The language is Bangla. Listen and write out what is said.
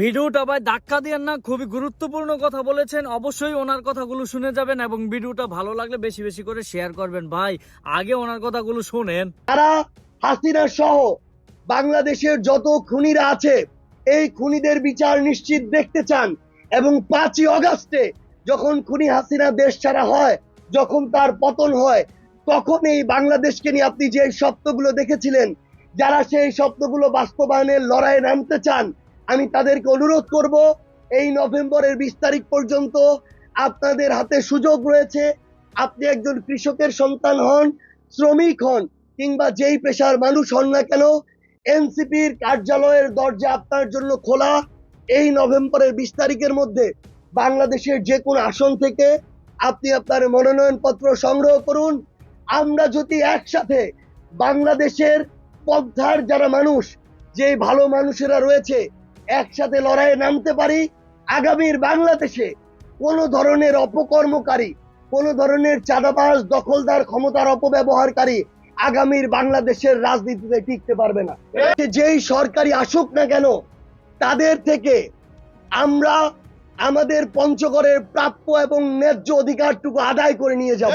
ভিডিওটা ভাই ধাক্কা দিয়েন না, খুবই গুরুত্বপূর্ণ কথা বলেছেন। অবশ্যই ওনার কথাগুলো শুনে যাবেন এবং ভিডিওটা ভালো লাগলে বেশি বেশি করে শেয়ার করবেন। ভাই, আগে ওনার কথাগুলো শোনেন। তারা হাসিনা সহ বাংলাদেশের যত খুনিরা আছে, এই খুনিদের বিচার নিশ্চিত দেখতে চান এবং পাঁচই অগাস্টে যখন খুনি হাসিনা দেশ ছাড়া হয়, যখন তার পতন হয়, তখন এই বাংলাদেশকে নিয়ে আপনি যে স্বপ্নগুলো দেখেছিলেন, যারা সেই স্বপ্নগুলো বাস্তবায়নের লড়াইয়ে নামতে চান আমি তাদেরকে অনুরোধ করব, এই নভেম্বরের বিশ তারিখ পর্যন্ত আপনাদের হাতে সুযোগ রয়েছে। আপনি একজন কৃষকের সন্তান হন, শ্রমিক হন, কিংবা যেই পেশার মানুষ হন না কেন, এনসিপির কার্যালয়ের দরজা আপনার জন্য খোলা। এই নভেম্বরের বিশ তারিখের মধ্যে বাংলাদেশের যে কোনো আসন থেকে আপনি আপনার মনোনয়ন পত্র সংগ্রহ করুন। আমরা যদি একসাথে বাংলাদেশের পদ্মার যারা মানুষ যে ভালো মানুষেরা রয়েছে একসাথে লড়াইয়ে নামতে পারি, আগামীর বাংলাদেশে কোনো ধরনের অপকর্মকারী, কোনো ধরনের চাঁদাবাজ, দখলদার, ক্ষমতার অপব্যবহারকারী আগামীর বাংলাদেশের রাজনীতিতে টিকতে পারবে না। যেই সরকারি আসুক না কেন, তাদের থেকে আমরা আমাদের পঞ্চগড়ের প্রাপ্য এবং ন্যায্য অধিকারটুকু আদায় করে নিয়ে যাব।